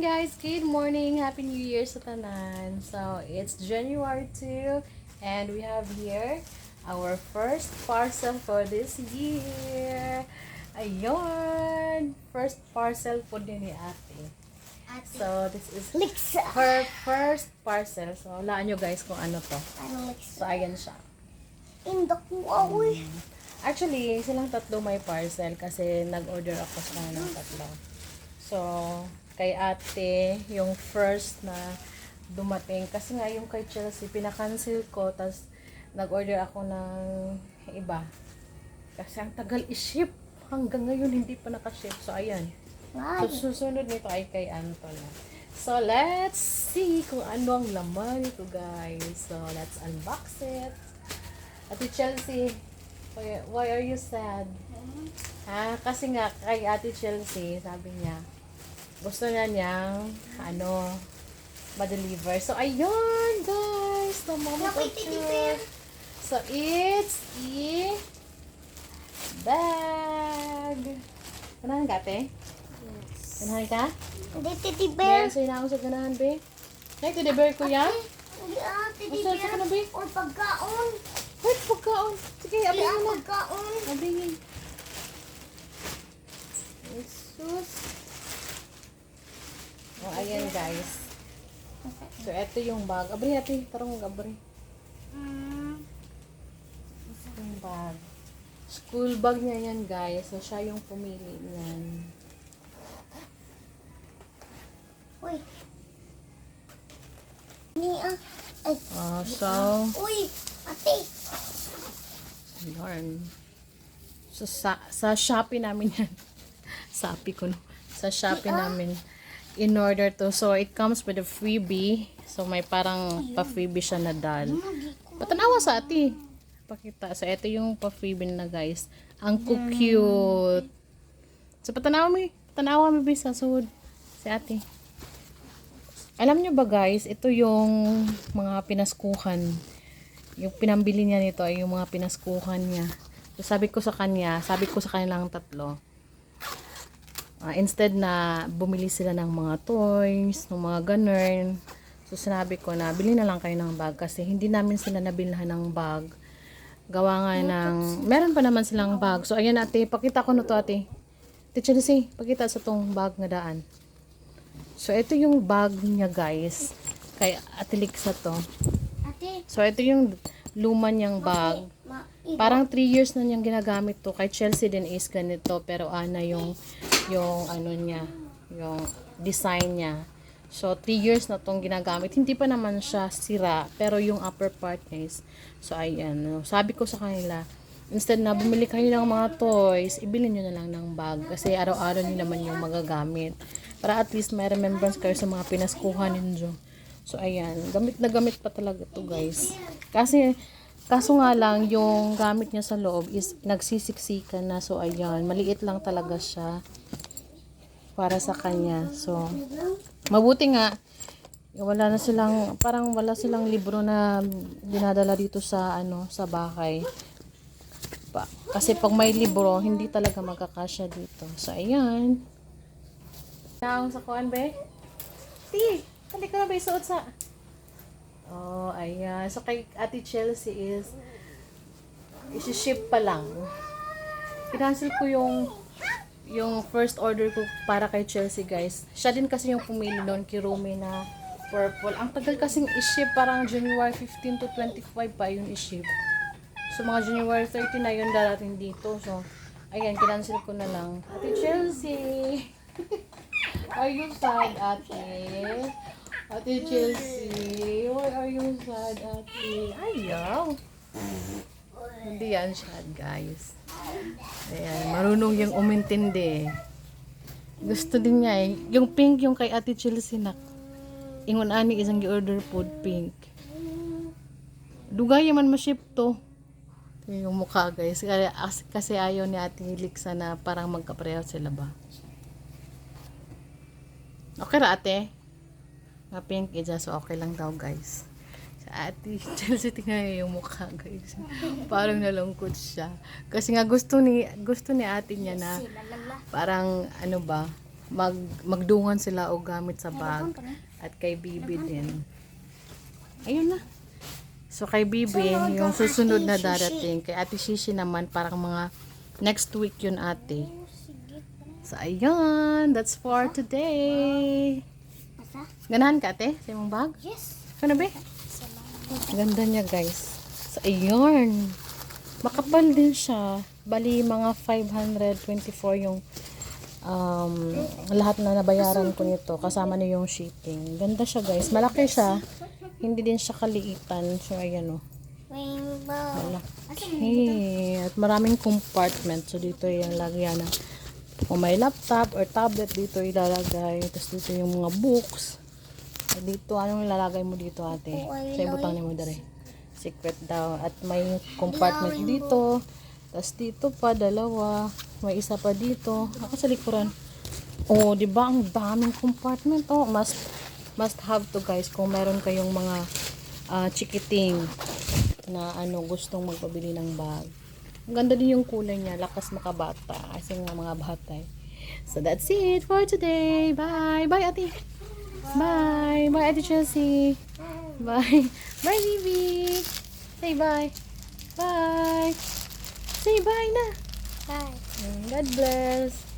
guys, good morning. Happy New Year sa tanan. So, it's January 2 and we have here our first parcel for this year. Ayun! First parcel po din ni ate. So, this is Liksa. her first parcel. So, laan nyo guys kung ano to. Ano So, ayan siya. Indok mo awi. Actually, silang tatlo may parcel kasi nag-order ako sa ng tatlo. So, kay ate, yung first na dumating. Kasi nga yung kay Chelsea, pinakancel ko, tas nag-order ako ng iba. Kasi ang tagal i-ship. Hanggang ngayon, hindi pa nakaship. So, ayan. Ay, So, susunod nito ay kay Anton. So, let's see kung ano ang laman nito, guys. So, let's unbox it. Ate Chelsea, why, why are you sad? Ha? Kasi nga, kay Ate Chelsea, sabi niya, gusto na niyang, ano, ma-deliver. So, ayun, guys. The moment of truth. So, it's a bag. Kanahan ka, ate? Kanahan ka? hindi titi bear. Bear, sa inaong sa ganahan, be. Ito, the bear, kuya. Hindi ah, bear. saka na, be. Or pagkaon. Wait, pagkaon. Sige, abingin ah, na. pagkaon. Abingin. Jesus. Ayan, guys. So, ito yung bag. Abri, ate. Tarong abri. Ito yung bag. School bag niya yan, guys. So, siya yung pumili niyan. Uy. Ni ah. Oh, so, Uy, ate. yarn. So, sa, sa Shopee namin yan. Shopee ko, no? Sa Shopee namin. In order to, so it comes with a freebie. So, may parang pa-freebie siya na dal. Patanawa sa ati. Pakita. So, ito yung pa-freebie na guys. Ang cute. So, patanawa eh. Patanawa mo, bisa. So, si ate. Alam nyo ba guys, ito yung mga pinaskuhan. Yung pinambili niya nito ay yung mga pinaskuhan niya. So, sabi ko sa kanya, sabi ko sa kanilang tatlo, ah, instead na bumili sila ng mga toys, ng mga ganun, so sinabi ko na bili na lang kayo ng bag kasi hindi namin sila nabilhan ng bag. Gawa nga ng, meron pa naman silang bag. So, ayan ate, pakita ko na to ate. Teacher Lucy, pakita sa tong bag na daan. So, ito yung bag niya guys. Kay Ate Lixa to. Ate. So, ito yung luma niyang bag. Parang 3 years na niyang ginagamit to. Kay Chelsea din is ganito. Pero ana yung, yung ano niya, yung design niya. So, 3 years na tong ginagamit. Hindi pa naman siya sira. Pero yung upper part niya is, so ayan. Sabi ko sa kanila, instead na bumili kayo ng mga toys, ibili nyo na lang ng bag. Kasi araw-araw nyo naman yung magagamit. Para at least may remembrance kayo sa mga pinaskuhan ninyo. So, ayan. Gamit na gamit pa talaga to guys. Kasi, kaso nga lang, yung gamit niya sa loob is nagsisiksikan na. So, ayan. Maliit lang talaga siya para sa kanya. So, mabuti nga, wala na silang, parang wala silang libro na dinadala dito sa, ano, sa bahay. Pa, kasi pag may libro, hindi talaga magkakasya dito. So, ayan. Naong sa kuan, be? Ti, hali ka na ba isuot sa... Oh, ayan. So, kay Ate Chelsea is, isi-ship pa lang. Kinancel ko yung yung first order ko para kay Chelsea, guys. Siya din kasi yung pumili noon, Kirumi na purple. Ang tagal kasing i-ship, parang January 15 to 25 pa yung i-ship. So, mga January 30 na yun darating dito. So, ayan, kinancel ko na lang. Ate Chelsea! Are you sad, ate? Ate Chelsea, why are you sad, ate? Ayaw. Hindi yan sad, guys. Ayan, marunong yung umintindi. Gusto din niya eh. Yung pink yung kay ate Chelsea nak. Ingon ani isang gi-order food pink. Dugay man ma-ship to. Yung mukha guys. Kasi, kasi ayaw ni ate Lixa na parang magkapareho sila ba. Okay ra ate? Nga pink ija so okay lang daw guys. Sa ate Chelsea tingnan niyo yung mukha guys. Parang nalungkot siya. Kasi nga gusto ni gusto ni ate niya na parang ano ba mag magdungan sila o gamit sa bag at kay Bibi din. Ayun na. So kay Bibi, yung susunod na darating, kay Ate Shishi naman parang mga next week yun ate. So ayun, that's for today. Ganahan ka ate sa imong bag? Yes. Ano ba? Ganda niya guys. So ayun. Makapal din siya. Bali mga 524 yung um, lahat na nabayaran ko nito. Kasama na yung shipping. Ganda siya guys. Malaki siya. Hindi din siya kaliitan. So ayan o. Rainbow. Okay. At maraming compartment. So dito yung lagyan ng kung may laptop or tablet dito ilalagay. Tapos dito yung mga books. Dito, anong ilalagay mo dito ate? Sa ibutang ni mo dere. Secret daw. At may compartment dito. Tapos dito pa, dalawa. May isa pa dito. Ako sa likuran. Oh, di ba? Ang daming compartment. Oh, must, must have to guys kung meron kayong mga ah, chikiting na ano gustong magpabili ng bag. Ang ganda din yung kulay niya, lakas makabata kasi nga mga bata. eh. So that's it for today. Bye. Bye ate. Bye. Bye ate Chelsea. Bye. Bye Bibi. Say bye. Bye. Say bye na. Bye. God bless.